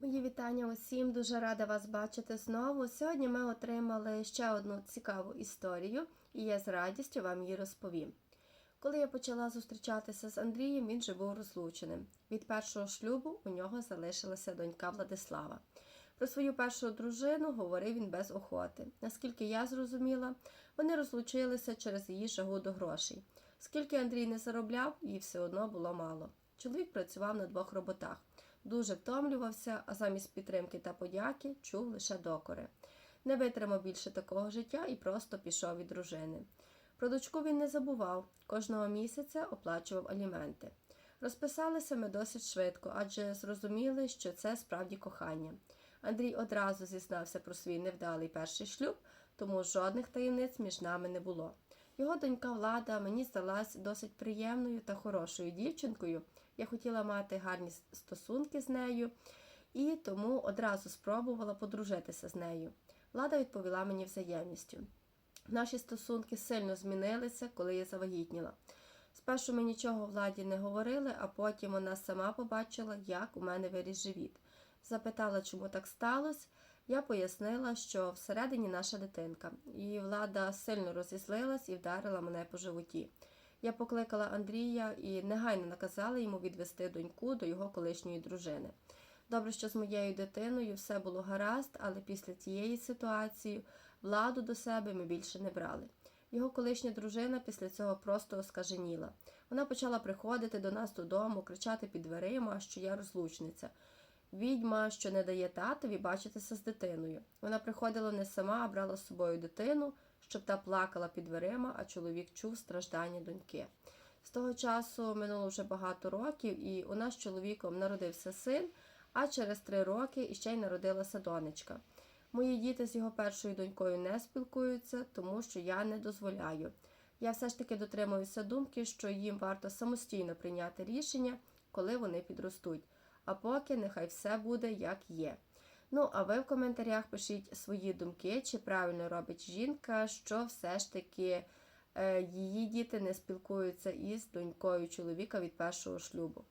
Мої вітання усім, дуже рада вас бачити знову. Сьогодні ми отримали ще одну цікаву історію, і я з радістю вам її розповім. Коли я почала зустрічатися з Андрієм, він же був розлученим. Від першого шлюбу у нього залишилася донька Владислава. Про свою першу дружину говорив він без охоти. Наскільки я зрозуміла, вони розлучилися через її жагу до грошей. Скільки Андрій не заробляв, їй все одно було мало. Чоловік працював на двох роботах дуже втомлювався, а замість підтримки та подяки чув лише докори. Не витримав більше такого життя і просто пішов від дружини. Про дочку він не забував, кожного місяця оплачував аліменти. Розписалися ми досить швидко, адже зрозуміли, що це справді кохання. Андрій одразу зізнався про свій невдалий перший шлюб, тому жодних таємниць між нами не було. Його донька Влада мені здалась досить приємною та хорошою дівчинкою. Я хотіла мати гарні стосунки з нею і тому одразу спробувала подружитися з нею. Влада відповіла мені взаємністю. Наші стосунки сильно змінилися, коли я завагітніла. Спершу ми нічого владі не говорили, а потім вона сама побачила, як у мене виріс живіт. Запитала, чому так сталося. Я пояснила, що всередині наша дитинка, і влада сильно розізлилась і вдарила мене по животі. Я покликала Андрія і негайно наказала йому відвести доньку до його колишньої дружини. Добре, що з моєю дитиною все було гаразд, але після цієї ситуації владу до себе ми більше не брали. Його колишня дружина після цього просто оскаженіла. Вона почала приходити до нас додому, кричати під дверима, що я розлучниця. Відьма, що не дає татові бачитися з дитиною. Вона приходила не сама, а брала з собою дитину, щоб та плакала під дверима, а чоловік чув страждання доньки. З того часу минуло вже багато років, і у нас з чоловіком народився син, а через три роки іще й народилася донечка. Мої діти з його першою донькою не спілкуються, тому що я не дозволяю. Я все ж таки дотримуюся думки, що їм варто самостійно прийняти рішення, коли вони підростуть. А поки нехай все буде як є. Ну, а ви в коментарях пишіть свої думки, чи правильно робить жінка, що все ж таки е, її діти не спілкуються із донькою чоловіка від першого шлюбу.